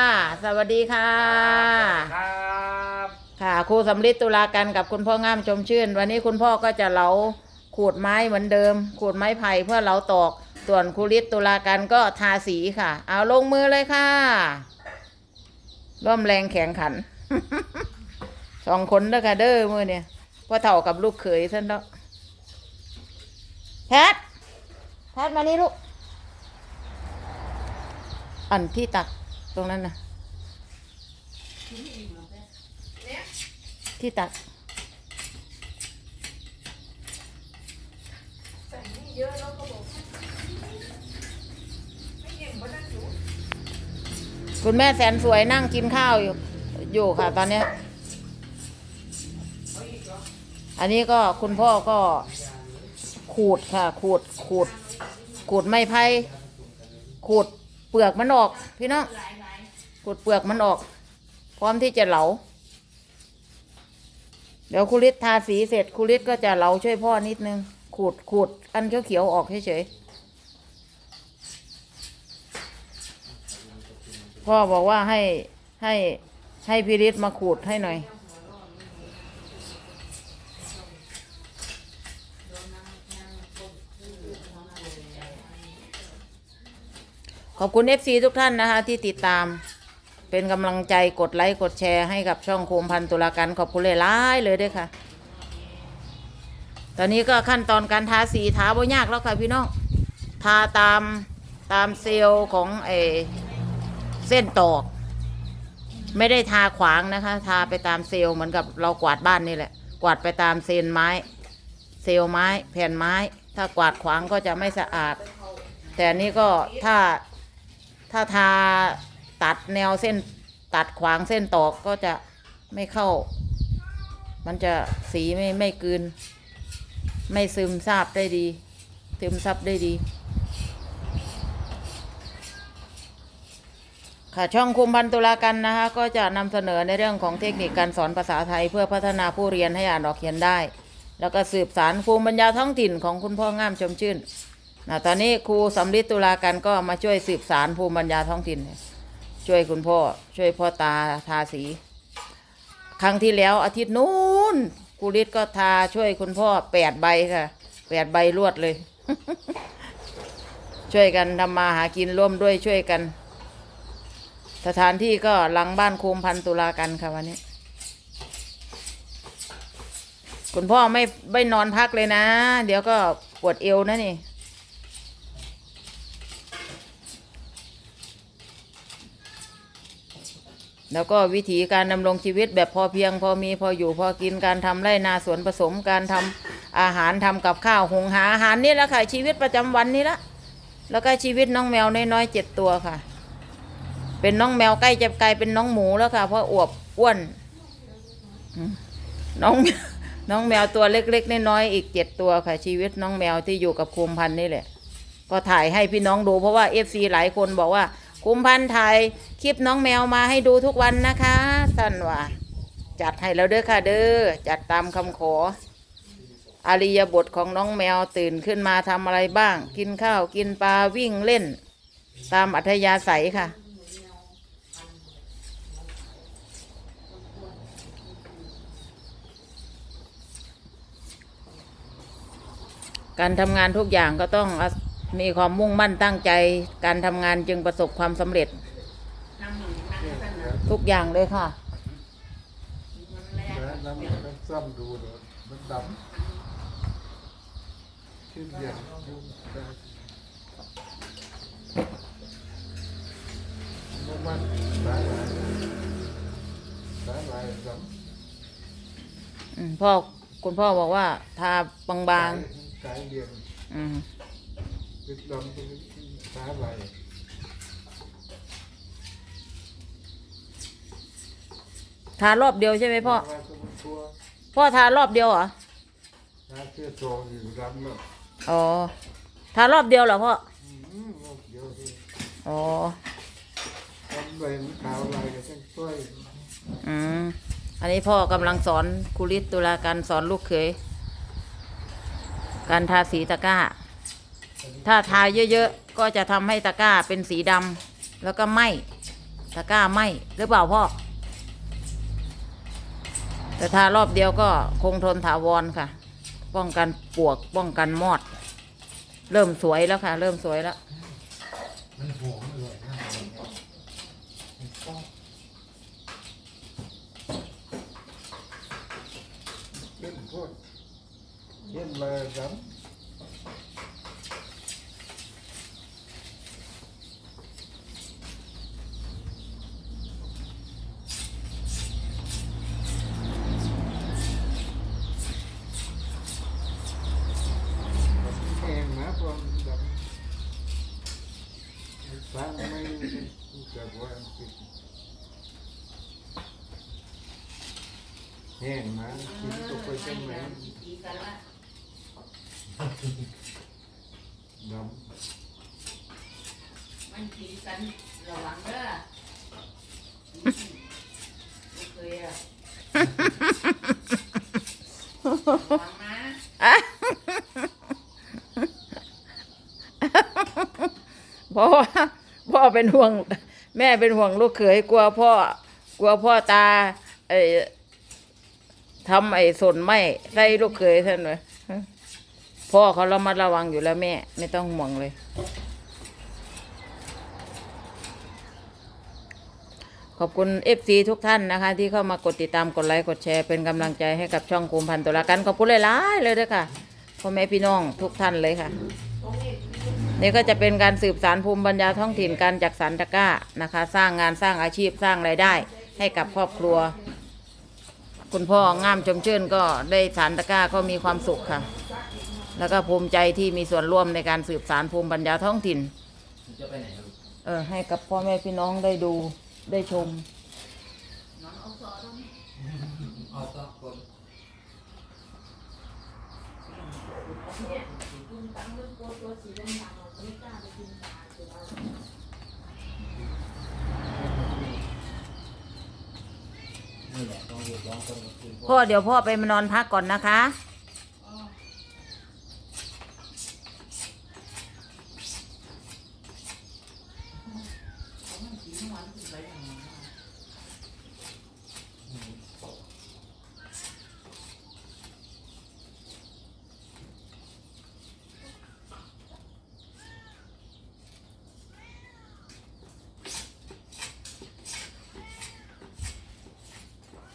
ค่ะสวัสดีค่ะ ครับค่ะครูสำลิดตุลากันกับคุณพ่องามชมชื่น วันนี้คุณพ่อก็จะเหลาขูดไม้เหมือนเดิม ขูดไม้ไผ่เพื่อเหลาตอก ส่วนครูฤทธิ์ตุลากันก็ทาสีค่ะ เอาลงมือเลยค่ะร่วมแรงแข่งขัน สองคนเด้อค่ะเด้อมือเนี่ยพ่อเท่ากับลูกเขยท่านเนาะแพทแพทมานี่ลูก อันที่ตัก ตรงนั้นนะที่ตักคุณแม่แสนสวยนั่งกินข้าวอยู่ อยู่ค่ะ ตอนเนี้ยอันนี้ก็คุณพ่อก็ขูดค่ะ ขูดขูดขูดไม้ไผ่ขูดเปลือกมันออก พี่น้อง ขูดเปลือกมันออก พร้อมที่จะเหลา เดี๋ยวครูฤทธิ์ทาสีเสร็จครูฤทธิ์ก็จะเหลาช่วยพ่อนิดนึง ขูดขูดอันเขียวๆออกเฉยๆ พ่อบอกว่าให้ให้ให้พี่ฤทธิ์มาขูดให้หน่อยขอบคุณเอฟซีทุกท่านนะคะที่ติดตาม เป็นกำลังใจกดไลค์กดแชร์ให้กับช่องโคมพันตุลาการขอบคุณเลยร้ายเลยด้วยค่ะ ตอนนี้ก็ขั้นตอนการทาสีทาบ่ยากแล้วค่ะพี่น้อง ทาตามตามเซลล์ของไอเส้นตอก ไม่ได้ทาขวางนะคะ ทาไปตามเซลล์เหมือนกับเรากวาดบ้านนี่แหละ กวาดไปตามเซนไม้ เซลล์ไม้ แผ่นไม้ ถ้ากวาดขวางก็จะไม่สะอาด แต่นนี้ก็ถ้าถ้าทา ตัดแนวเส้นตัดขวางเส้นตอกก็จะไม่เข้า มันจะสีไม่ไม่กลืน ไม่ซึมซาบได้ดี ซึมซับได้ดี ค่ะช่องคุมพันตุลากันนะคะ ก็จะนำเสนอในเรื่องของเทคนิคการสอนภาษาไทย เพื่อพัฒนาผู้เรียนให้อ่านออกเขียนได้ แล้วก็สืบสารภูมิปัญญาท้องถิ่นของคุณพ่องามชมชื่นนะตอนนี้ครูสำลิดตุลากันก็มาช่วยสืบสารภูมิปัญญาท้องถิ่น ช่วยคุณพ่อ ช่วยพ่อตาทาสี ครั้งที่แล้วอาทิตย์นู้นครูฤทธิ์ก็ทาช่วยคุณพ่อแปดใบค่ะแปดใบรวดเลย ช่วยกันทำมาหากินร่วมด้วยช่วยกัน สถานที่ก็หลังบ้านโคมพันตุลากันค่ะวันนี้ คุณพ่อไม่ไม่นอนพักเลยนะ เดี๋ยวก็ปวดเอวนะนี่ แล้วก็วิถีการดำรงชีวิตแบบพอเพียงพอมีพออยู่พอกินการทำไร่นาสวนผสมการทำอาหารทำกับข้าวหุงหาอาหารนี่แหละค่ะชีวิตประจำวันนี่ละแล้วก็ชีวิตน้องแมวน้อยๆเจ็ดตัวค่ะ เป็นน้องแมวใกล้จะกลายเป็นน้องหมูแล้วค่ะ เพราะอวบอ้วนน้องน้องแมวตัวเล็กๆน้อยๆอีกเจ็ดตัวค่ะ ชีวิตน้องแมวที่อยู่กับคุมพันธ์นี่แหละ ก็ถ่ายให้พี่น้องดูเพราะว่าเอฟซีหลายคนบอกว่า คุมพันธุ์ถ่ายคลิปน้องแมวมาให้ดูทุกวันนะคะท่านว่าจัดให้แล้วเด้อค่ะเด้อจัดตามคำขออริยบทของน้องแมวตื่นขึ้นมาทำอะไรบ้าง กินข้าวกินปลาวิ่งเล่น ตามอัธยาศัยค่ะ การทำงานทุกอย่างก็ต้องอ มีความมุ่งมั่นตั้งใจการทำงานจึงประสบความสำเร็จ ทุกอย่างเลยค่ะนะน้ำมันซ้ำดูเลยมันดำขึ้นอย่างยุ่งได้มันมันสายลายสายลายซ้อืมพ่อคุณพ่อบอกว่าทาบางำบางสายเรียงๆอืม เป็นดำเป็นสายลายทารอบเดียวใช่ไหมพ่อลายตัวพ่อทารอบเดียวเหรอสายเสื้อทองอยู่ดำอะอ๋อ ทารอบเดียวเหรอพ่อ อืมโอ้เดี๋ยวที่อ๋อทำใบมันขาวลายกับช่างช่วยอืม อันนี้พ่อกำลังสอนครูริตตุลาการสอนลูกเขย การทาสีตะกร้า ถ้าทาเยอะๆ ก็จะทำให้ตะกร้าเป็นสีดำแล้วก็ไหม้ตะกร้าไหมหรือเปล่าพ่อ แต่ทารอบเดียวก็คงทนถาวรค่ะ ป้องกันปวกป้องกันมอด เริ่มสวยแล้วค่ะ เริ่มสวยแล้ว มันหอมอร่อยมากเลยมันชอบเข้มข้นเข้มเลยครับแห้งนะพวกแบบสร้างไม่เกิดว่าติด แห้งนะกินตัวไปจังไหนดำมันขีกันระวังเด้อเคยอะระวังนะเพราะว่าพ่อเป็นห่วง แม่เป็นห่วงลูกเขยกลัวพ่อกลัวพ่อตาไอ ทำไอ้สนไม่ไล่ลูกเขยท่านเลยพ่อเขาเระมัดระวังอยู่แล้วแม่ ไม่ต้องห่วงเลย ขอบคุณเอฟซีทุกท่านนะคะ ที่เข้ามากดติดตามกดไลค์กดแชร์เป็นกำลังใจให้กับช่องคุมพันตุลากันขอบคุณหลายๆเลยด้วยค่ะพ่อแม่พี่น้องทุกท่านเลยค่ะนี่ก็จะเป็นการสืบสารภูมิปัญญาท้องถิ่นการจักสรรตะก้านะคะ สร้างงานสร้างอาชีพสร้างรายได้ ให้กับครอบครัว คุณพ่องามชมชื่นก็ได้สารตะกร้าก็มีความสุขค่ะ แล้วก็ภูมิใจที่มีส่วนร่วมในการสืบสารภูมิปัญญาท้องถิ่นเออให้กับพ่อแม่พี่น้องได้ดูได้ชมเอาต่อคน นี่แหละต้องเรียกร้องคนคืนพ่อเดี๋ยวพ่อไปนอนพักก่อนนะคะ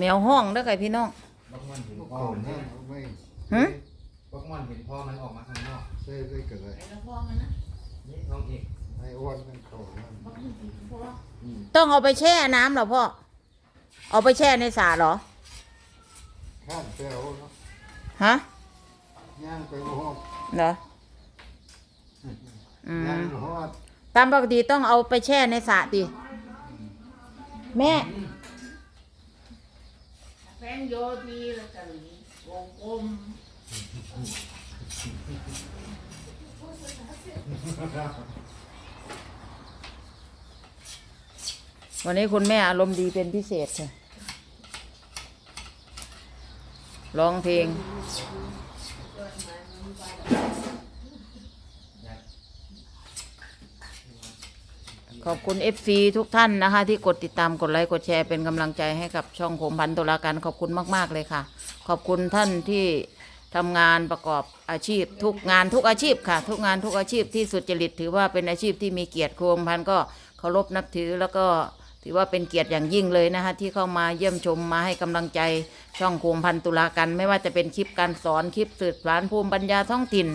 แมวห้องเด้อค่ะพี่น้อง บักมันเห็นพวกพ่อเขามันเนี่เนี่ยยไม่หึบักมันเห็นพ่อมันออกมาข้างนอกใช่ได้เกิดอะไรนี่น้องเอกไอ้อ้วนนั่นเขานั่นอืมต้องเอาไปแช่น้ำเหรอพ่อ เอาไปแช่ในสระเหรอ ข้ามเปลวเนาะฮะ ย่างไปหอดเหรอ อืย่างม หอดตามปกติต้องเอาไปแช่ในสระดิ แม่ งโยทีแล้วกันวงกลมวันนี้คุณแม่อารมณ์ดีเป็นพิเศษค่ะร้องเพลง ขอบคุณ FC ทุกท่านนะคะ ที่กดติดตามกดไลค์กดแชร์เป็นกำลังใจให้กับช่องโคมพันตุลาการขอบคุณมาก ๆ เลยค่ะ ขอบคุณท่านที่ทำงานประกอบอาชีพ ทุกงานทุกอาชีพค่ะ ทุกงานทุกอาชีพที่สุจริตถือว่าเป็นอาชีพที่มีเกียรติโคมพันก็เคารพนับถือแล้วก็ถือว่าเป็นเกียรติอย่างยิ่งเลยนะคะที่เข้ามาเยี่ยมชมมาให้กำลังใจช่องโคมพันตุลากันไม่ว่าจะเป็นคลิปการสอนคลิปสืบสานภูมิปัญญาท้องถิ่น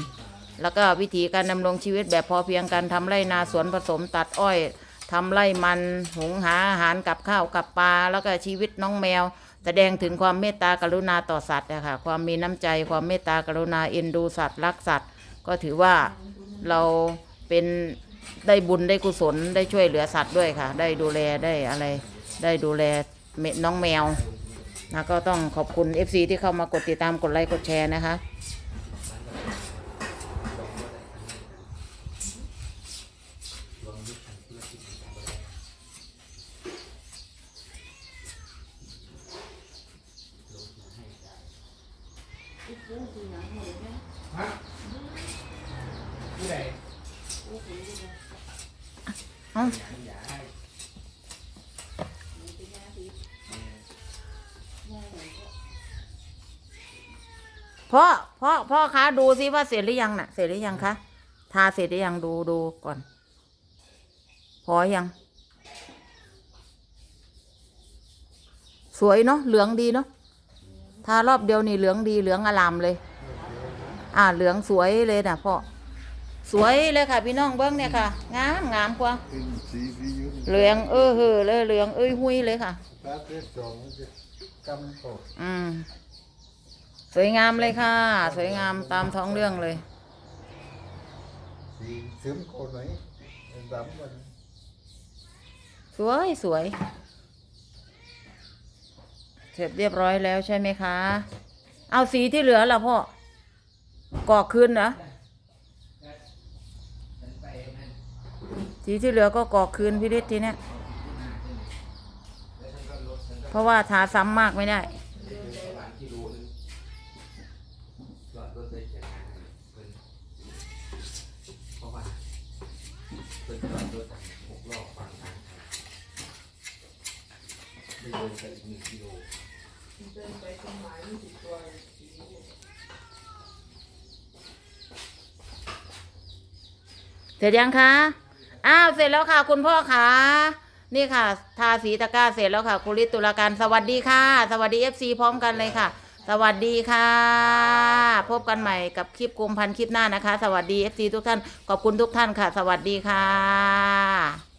แล้วก็วิธีการดำรงชีวิตแบบพอเพียงการทำไรนาสวนผสมตัดอ้อยทำไรมันหุงหาอาหารกับข้าวกับปลาแล้วก็ชีวิตน้องแมว แสดงถึงความเมตตากรุณาต่อสัตว์นะคะความมีน้ำใจความเมตตากรุณาเอ็นดูสัตว์รักสัตว์ ก็ถือว่าเราเป็นได้บุญได้กุศลได้ช่วยเหลือสัตว์ด้วยค่ะ ได้ดูแลได้อะไรได้ดูแลเมน้องแมวนะก็ต้องขอบคุณ FC ที่เข้ามากดติดตามกดไลค์กดแชร์นะคะ พ่อพ่อพ่อคะดูซิว่าเสร็จหรือยังน่ะ เสร็จหรือยังคะทาเสร็จหรือยังดูดูก่อน พอยัง สวยเนาะเหลืองดีเนาะทารอบเดียวนี่เหลืองดีเหลืองอลามเลย อ่าเหลืองสวยเลยน่ะพ่อ สวยเลยค่ะ พี่น้องเบิ้งเนี่ยค่ะ งามงามกว่าเป็นสีวิวเหลืองเออเฮอเลยเหลืองเอ้ยหุยเลยค่ะ ตาเทียสองมันจะกำตกอืม สวยงามเลยค่ะ สวยงามตามท้องเรื่องเลย สีซึมโคนไหนดำมันสวยสวย เสร็จเรียบร้อยแล้วใช่ไหมคะ เอาสีที่เหลือล่ะพ่อกรอกคืนเหรอ สีที่เหลือก็กอกคืนพี่ฤทธิ์ทีเนี้ยเพราะว่าทาซ้ำมากไม่ได้ เสร็จยังคะ อ้าวเสร็จแล้วค่ะ คุณพ่อคะนี่ค่ะ ทาสีตะกร้าเสร็จแล้วค่ะคุณฤทธิ์ตุลาการสวัสดีค่ะ สวัสดีเอฟซีพร้อมกันเลยค่ะ สวัสดีค่ะ พบกันใหม่กับคลิปกุมพันคลิปหน้านะคะ สวัสดีเอฟซีทุกท่านขอบคุณทุกท่านค่ะ สวัสดีค่ะ